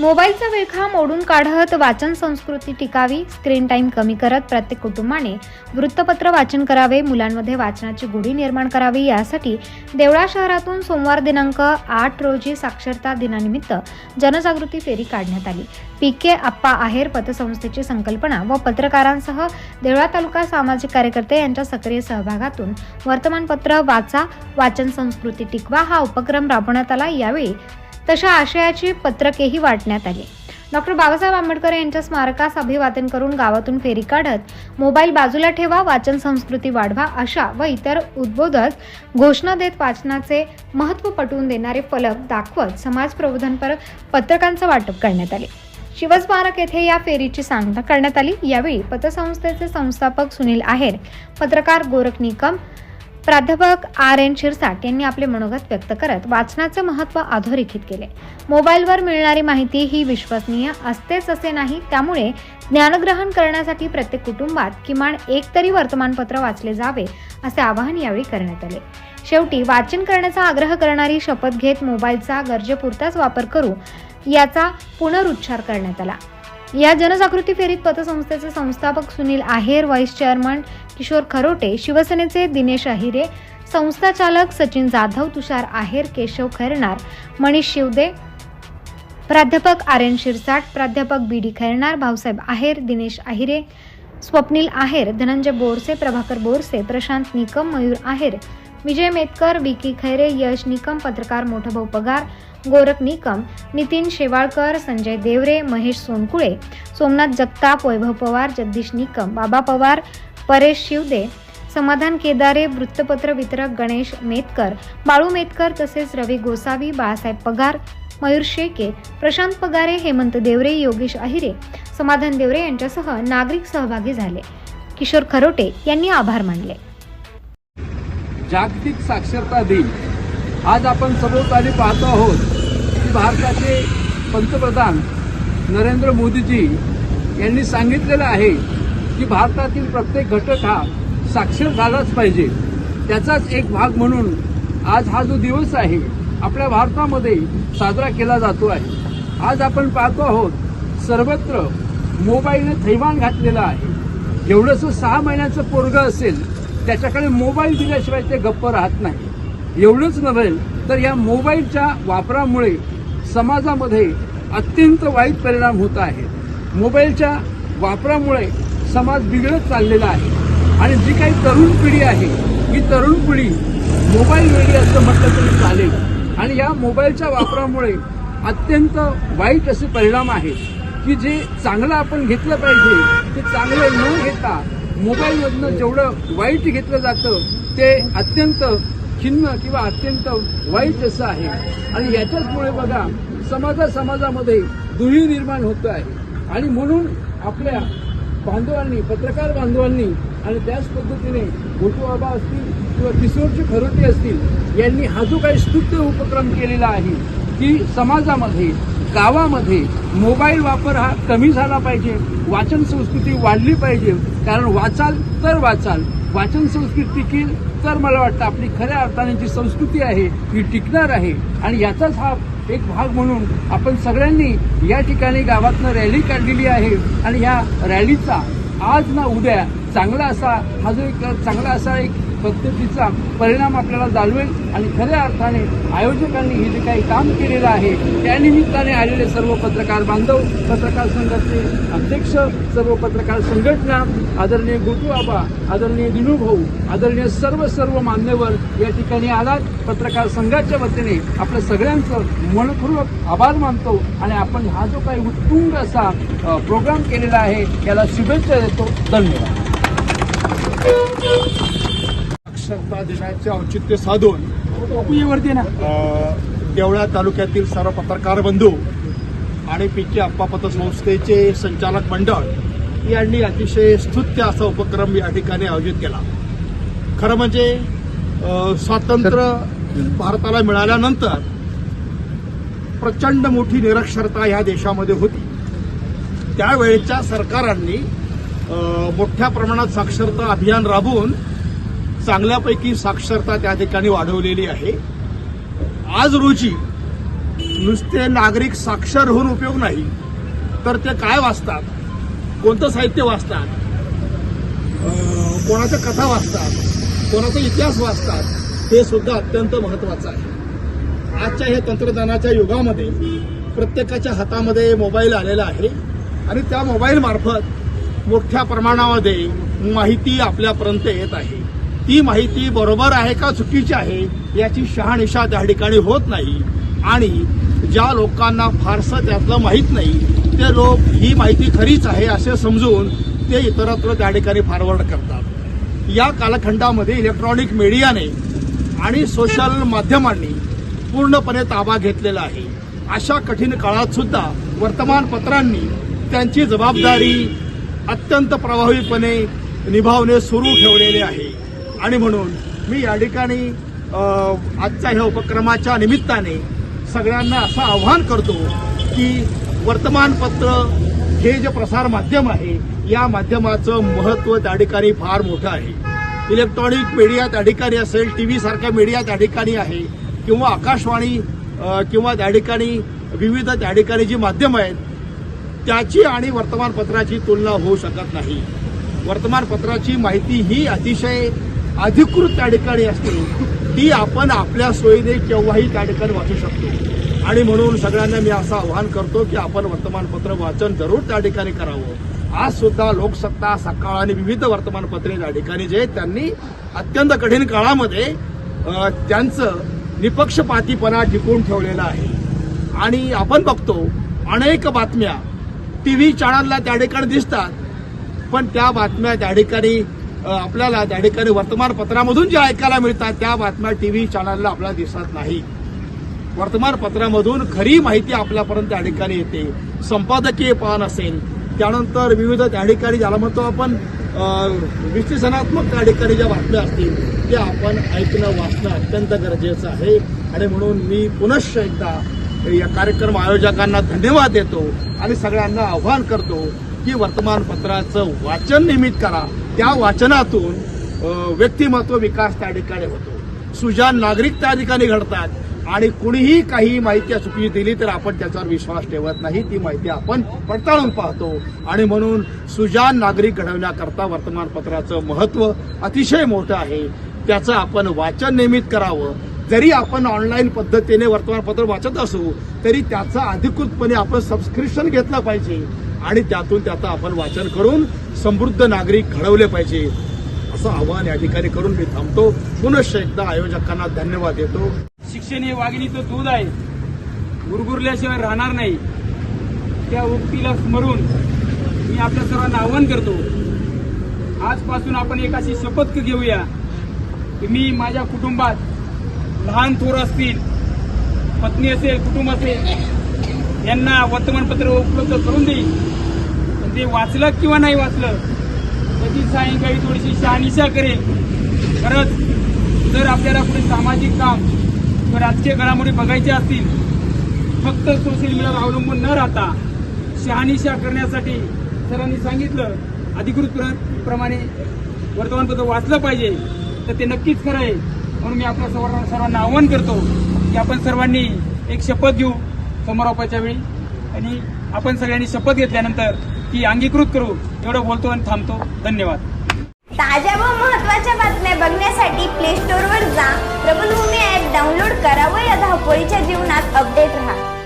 मोबाईलचा विळखा मोडून काढत वाचन संस्कृती टिकावी स्क्रीन टाईम कमी करत प्रत्येक कुटुंबाने वृत्तपत्र वाचन करावे मुलांमध्ये वाचनाची गोडी निर्माण करावी यासाठी देवळा शहरातून सोमवार दिनांक आठ रोजी साक्षरता दिनानिमित्त जनजागृती फेरी काढण्यात आली. पी के आप्पा आहेर पतसंस्थेची संकल्पना व पत्रकारांसह देवळा तालुका सामाजिक कार्यकर्ते यांच्या सक्रिय सहभागातून वर्तमानपत्र वाचा वाचन संस्कृती टिकवा हा उपक्रम राबवण्यात आला. यावेळी तशा आशयाची पत्रकेही वाटण्यात आली. डॉक्टर बाबासाहेब आंबेडकर यांच्या स्मारकास अभिवादन करून गावातून फेरी काढत मोबाईल बाजूला ठेवा वाचन संस्कृती वाढवा अशा व इतर उद्बोधक घोषणा देत वाचनाचे महत्त्व पटवून देणारे फलक दाखवत समाज प्रबोधनपर पत्रकांचं वाटप करण्यात आले. शिवस्मारक येथे या फेरीची सांगता करण्यात आली. यावेळी पतसंस्थेचे संस्थापक सुनील आहेर पत्रकार गोरख निकम प्राध्यापक आर एन शिरसाट यांनी आपले मनोगत व्यक्त करत वाचनाचे महत्त्व अधोरेखित केले. मोबाईलवर मिळणारी माहिती ही विश्वसनीय असतेच असे नाही त्यामुळे ज्ञानग्रहण करण्यासाठी प्रत्येक कुटुंबात किमान एक तरी वर्तमानपत्र वाचले जावे असे आवाहन यावेळी करण्यात आले. शेवटी वाचन करण्याचा आग्रह करणारी शपथ घेत मोबाईलचा गरजेपुरताच वापर करू याचा पुनरुच्चार करण्यात आला. या जनजागृती फेरीत पतसंस्थेचे संस्थापक सुनील आहेर व्हाईस चेअरमन किशोर खरोटे शिवसेनेचे दिनेश अहिरे संस्थाचालक सचिन जाधव तुषार आहेर केशव खैरनार मनीष शिवदे प्राध्यापक आर एन शिरसाट प्राध्यापक बी डी खैरनार भाऊसाहेब आहेर दिनेश अहिरे स्वप्नील आहेर धनंजय बोरसे प्रभाकर बोरसे प्रशांत निकम मयूर आहेर विजय मेतकर विकी खैरे यश निकम पत्रकार मोठभाऊ पगार गोरख निकम नितीन शेवाळकर संजय देवरे महेश सोनकुळे सोमनाथ जगताप वैभव पवार जगदीश निकम बाबा पवार परेश शिवदे समाधान केदारे वृत्तपत्र वितरक गणेश मेतकर बाळू मेतकर तसेच रवी गोसावी बाळासाहेब पगार मयूर शेके प्रशांत पगारे हेमंत देवरे योगेश अहिरे समाधान देवरे यांच्यासह नागरिक सहभागी झाले. किशोर खरोटे यांनी आभार मानले. जागतिक साक्षरता दिन. आज आपण सभोवताली पाहतो आहोत की भारताचे पंतप्रधान नरेंद्र मोदीजी यांनी सांगितलेलं आहे की भारतातील प्रत्येक घटक हा साक्षर झालाच पाहिजे. त्याचाच एक भाग म्हणून आज हा जो दिवस आहे आपल्या भारतामध्ये साजरा केला जातो आहे. आज आपण पाहतो आहोत सर्वत्र मोबाईलने थैमान घातलेलं आहे. एवढंसं सहा महिन्याचं पोरगं असेल त्याच्याकडे मोबाईल दिल्याशिवाय ते गप्प राहत नाही. एवढंच नव्हे तर या मोबाईलच्या वापरामुळे समाजामध्ये अत्यंत वाईट परिणाम होत आहे. मोबाईलच्या वापरामुळे समाज बिघडत चाललेला आहे. आणि जी काही तरुण पिढी आहे ही तरुण पिढी मोबाईल वेळी असं म्हटलं तरी चालेल. आणि या मोबाईलच्या वापरामुळे अत्यंत वाईट असे परिणाम आहेत की जे चांगलं आपण घेतलं पाहिजे ते चांगलं न घेता मोबाईलमधनं जेवढं वाईट घेतलं जातं ते अत्यंत खिन्न किंवा अत्यंत वाईट असं आहे. आणि याच्याचमुळे बघा समाजा समाजामध्ये दुही निर्माण होतो आहे. आणि म्हणून आपल्या बांधवांनी पत्रकार बांधवांनी आणि त्याच पद्धतीने गोटू बाबा असतील किंवा किशोरची खरोटे असतील यांनी हा जो काही स्तुत्य उपक्रम केलेला आहे की समाजामध्ये गावामध्ये मोबाईल वापर हा कमी झाला पाहिजे वाचन संस्कृती वाढली पाहिजे कारण वाचाल तर वाचाल वाचन संस्कृती टिकेल तर मला वाटतं आपली खऱ्या अर्थाने जी संस्कृती आहे ती टिकणार आहे. आणि याचाच हा एक भाग म्हणून आपण सगळ्यांनी या ठिकाणी गावातनं रॅली काढलेली आहे. आणि ह्या रॅलीचा आज ना उद्या चांगला असा हा जो एक चांगला असा एक पद्धतीचा परिणाम आपल्याला जाणवेल आणि खऱ्या अर्थाने आयोजकांनी हे जे काही काम केलेलं आहे त्या निमित्ताने आलेले सर्व पत्रकार बांधव पत्रकार संघाचे अध्यक्ष सर्व पत्रकार संघटना आदरणीय गोटू आबा आदरणीय दिनू भाऊ आदरणीय सर्व सर्व मान्यवर या ठिकाणी आलात. पत्रकार संघाच्या वतीने आपल्या सगळ्यांचं मनपूर्वक आभार मानतो आणि आपण हा जो काही उत्तुंग असा प्रोग्राम केलेला आहे याला शुभेच्छा देतो. धन्यवाद. साक्षरता दिनाचे औचित्य साधून देवळा तालुक्यातील सर्व पत्रकार बंधू आणि पी के अप्पा पतसंस्थेचे संचालक मंडळ यांनी अतिशय स्तुत्य असा उपक्रम या ठिकाणी आयोजित केला. खरं म्हणजे स्वातंत्र्य भारताला मिळाल्यानंतर प्रचंड मोठी निरक्षरता ह्या देशामध्ये होती. त्यावेळेच्या सरकारांनी मोठ्या प्रमाणात साक्षरता अभियान राबवून चांगल्यापैकी साक्षरता त्या ठिकाणी वाढवलेली आहे. आज रोजी नुसते नागरिक साक्षर होऊन उपयोग नाही तर ते काय वाचतात? कोणतं साहित्य वाचतात? कोणाच्या कथा वाचतात? कोणाचा इतिहास वाचतात? हे सुद्धा अत्यंत महत्वाचं आहे. आजच्या हे तंत्रज्ञानाच्या युगामध्ये प्रत्येकाच्या हातामध्ये मोबाईल आलेला आहे आणि त्या मोबाईलमार्फत मोठ्या प्रमाणामध्ये माहिती आपल्यापर्यंत येत आहे. ती माहिती बरोबर आहे का चुकीची आहे याची शहानिशा त्या ठिकाणी होत नाही. आणि ज्या लोकांना फारसं त्यातलं माहीत नाही ते लोक ही माहिती खरीच आहे असे समजून ते इतरत्र त्या ठिकाणी फॉरवर्ड करतात. या कालखंडामध्ये इलेक्ट्रॉनिक मीडियाने आणि सोशल माध्यमांनी पूर्णपणे ताबा घेतलेला आहे. अशा कठीण काळात सुद्धा वर्तमानपत्रांनी त्यांची जबाबदारी अत्यंत प्रभावीपणे निभावणे सुरू ठेवलेले आहे. आणि म्हणून मी या ठिकाणी आजच्या ह्या उपक्रमाच्या निमित्ताने सगळ्यांना असं आव्हान करतो की वर्तमानपत्र हे जे प्रसार माध्यम आहे या माध्यमाचं महत्त्व त्या ठिकाणी फार मोठं आहे. इलेक्ट्रॉनिक मीडिया त्या ठिकाणी असेल टी व्ही मीडिया त्या ठिकाणी आहे किंवा आकाशवाणी किंवा त्या ठिकाणी विविध त्या ठिकाणी जी माध्यमं आहेत त्याची आणि वर्तमानपत्राची तुलना होऊ शकत नाही. वर्तमानपत्राची माहिती ही अतिशय अधिकृत त्या ठिकाणी असते. ती आपण आपल्या सोयीने केव्हाही त्या ठिकाणी वाचू शकतो. आणि म्हणून सगळ्यांना मी असं आवाहन करतो की आपण वर्तमानपत्र वाचन जरूर त्या ठिकाणी करावं. आज सुद्धा लोकसत्ता सकाळ आणि विविध वर्तमानपत्रे त्या ठिकाणी जे आहेत, त्यांनी अत्यंत कठीण काळामध्ये त्यांचं निपक्षपातीपणा टिकवून ठेवलेला आहे. आणि आपण बघतो अनेक बातम्या टी व्ही चॅनलला त्या ठिकाणी दिसतात. पण त्या बातम्या त्या ठिकाणी आपल्याला त्या ठिकाणी वर्तमानपत्रामधून ज्या ऐकायला मिळतात त्या बातम्या टी व्ही चॅनलला आपल्याला दिसत नाही. वर्तमानपत्रामधून खरी माहिती आपल्यापर्यंत त्या ठिकाणी येते. संपादकीय पान असेल त्यानंतर विविध त्या ठिकाणी ज्याला म्हणतो आपण विश्लेषणात्मक त्या ठिकाणी ज्या बातम्या असतील त्या आपण ऐकणं वाचणं अत्यंत गरजेचं आहे. आणि म्हणून मी पुनश्च एकदा या कार्यक्रम आयोजकांना धन्यवाद देतो आणि सगळ्यांना आव्हान करतो की वर्तमानपत्राचं वाचन नियमित करा. त्या वाचनातून व्यक्तिमत्व विकास त्या ठिकाणी होतो. सुजान नागरिक त्या ठिकाणी घडतात आणि कुणीही काही माहिती चुकीची दिली तर आपण त्याच्यावर विश्वास ठेवत नाही. ती माहिती आपण पडताळून पाहतो. आणि म्हणून सुजान नागरिक घडवण्याकरता वर्तमानपत्राचं महत्त्व अतिशय मोठं आहे. त्याचं आपण वाचन नियमित करावं. जरी आपण ऑनलाईन पद्धतीने वर्तमानपत्र वाचत असू तरी त्याचं अधिकृतपणे आपण सबस्क्रिप्शन घेतलं पाहिजे आणि त्यातून त्याचं आपण वाचन करून समृद्ध नागरिक घडवले पाहिजे. असं आवाहन या ठिकाणी करून मी थांबतो. पुनश्च एकदा आयोजकांना धन्यवाद देतो. शिक्षण हे वाघिणीचं दूध आहे. गुरगुरल्याशिवाय राहणार नाही. त्या उक्तीला स्मरून मी आपल्या सर्वांना आवाहन करतो. आजपासून आपण एक अशी शपथ घेऊया की मी माझ्या कुटुंबात लहान थोर असतील पत्नी असेल कुटुंब असेल यांना वर्तमानपत्र उपलब्ध करून देईल पण ते वाचलं किंवा नाही वाचलं त्याची सायंकाळी थोडीशी शहानिशा करेल खरंच जर आपल्याला कुठे सामाजिक काम किंवा राजकीय घडामोडी बघायच्या असतील फक्त सोशल मीडियावर अवलंबून न राहता शहानिशा करण्यासाठी सरांनी सांगितलं अधिकृत प्र- प्रमाणे वर्तमानपत्र वाचलं पाहिजे तर ते नक्कीच खरं आहे. म्हणून मी आपल्या सर्वांना सर्वांना आवाहन करतो की आपण सर्वांनी एक शपथ घेऊ समारोपाच्या वेळी. आणि आपण सगळ्यांनी शपथ घेतल्यानंतर ती अंगीकृत करू एवढं बोलतो आणि थांबतो. धन्यवाद. ताज्या व महत्त्वाच्या बातम्या बघण्यासाठी प्ले स्टोअरवर जा. प्रबलभूमी ॲप डाउनलोड करा व या धावपळीच्या जीवनात अपडेट राहा.